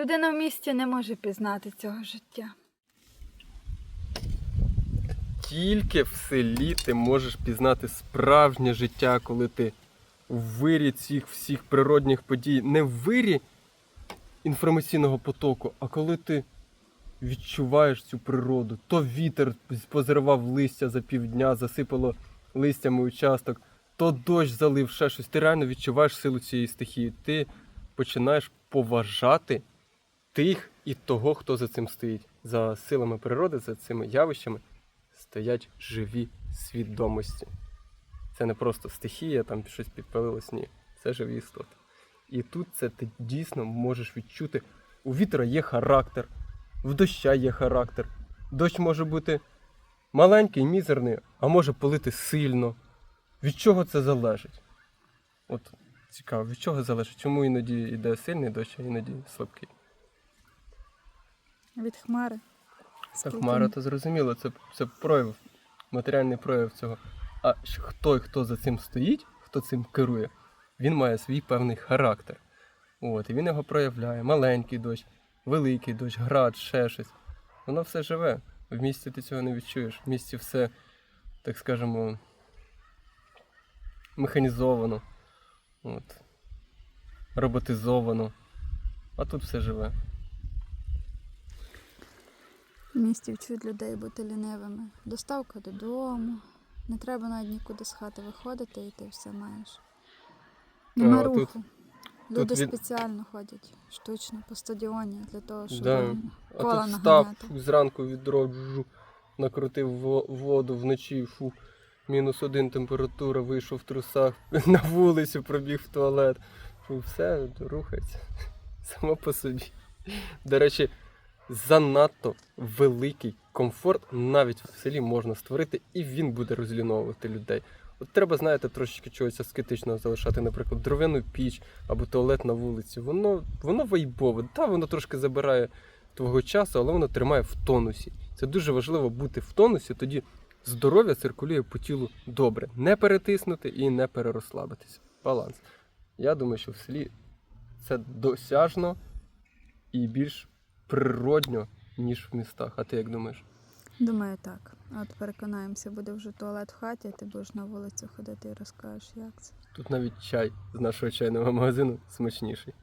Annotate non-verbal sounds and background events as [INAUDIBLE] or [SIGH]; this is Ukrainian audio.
Людина в місті не може пізнати цього життя. Тільки в селі ти можеш пізнати справжнє життя, коли ти в вирі цих всіх природних подій, не в вирі інформаційного потоку, а коли ти відчуваєш цю природу, то вітер позривав листя за півдня, засипало листями участок, то дощ залив ще щось. Ти реально відчуваєш силу цієї стихії. Ти починаєш поважати тих і того, хто за цим стоїть. За силами природи, за цими явищами стоять живі свідомості. Це не просто стихія, там щось підпалилось, ні. Це живі істоти. І тут це ти дійсно можеш відчути. У вітра є характер, в доща є характер. Дощ може бути маленький, мізерний, а може полити сильно. Від чого це залежить? От цікаво, від чого залежить? Чому іноді йде сильний дощ, а іноді слабкий? Від хмари. Та хмара, то зрозуміло, це, це прояв, матеріальний прояв цього. А хто і хто за цим стоїть, хто цим керує, він має свій певний характер. От, і він його проявляє. Маленький дощ, великий дощ, град, ще щось. Воно все живе. В місті ти цього не відчуєш. В місті все, так скажемо, механізовано, от, роботизовано. А тут все живе. Місті вчуть людей бути лінивими. Доставка додому. Не треба навіть нікуди з хати виходити, і ти все маєш. Нема А, тут- руху. Люди від- спеціально ходять штучно по стадіоні для того, щоб Да. А кола тут встав наганяти. зранку відро, жу, накрутив воду вночі, фу, мінус один температура, вийшов в трусах, [LAUGHS] на вулицю пробіг в туалет. Фу, все рухається [LAUGHS] само по собі. До речі, занадто великий комфорт навіть в селі можна створити, і він буде розліновувати людей. От треба, знаєте, трошечки чогось аскетичного залишати, наприклад, дров'яну піч або туалет на вулиці. Воно, воно вайбове. Та, воно трошки забирає твого часу, але воно тримає в тонусі. Це дуже важливо бути в тонусі, тоді здоров'я циркулює по тілу добре. Не перетиснути і не перерозслабитися. Баланс. Я думаю, що в селі це досяжно і більш природньо, ніж в містах. А ти як думаєш? Думаю, так. От переконаємося, буде вже туалет в хаті, а ти будеш на вулицю ходити і розкажеш, як це. Тут навіть чай з нашого чайного магазину смачніший.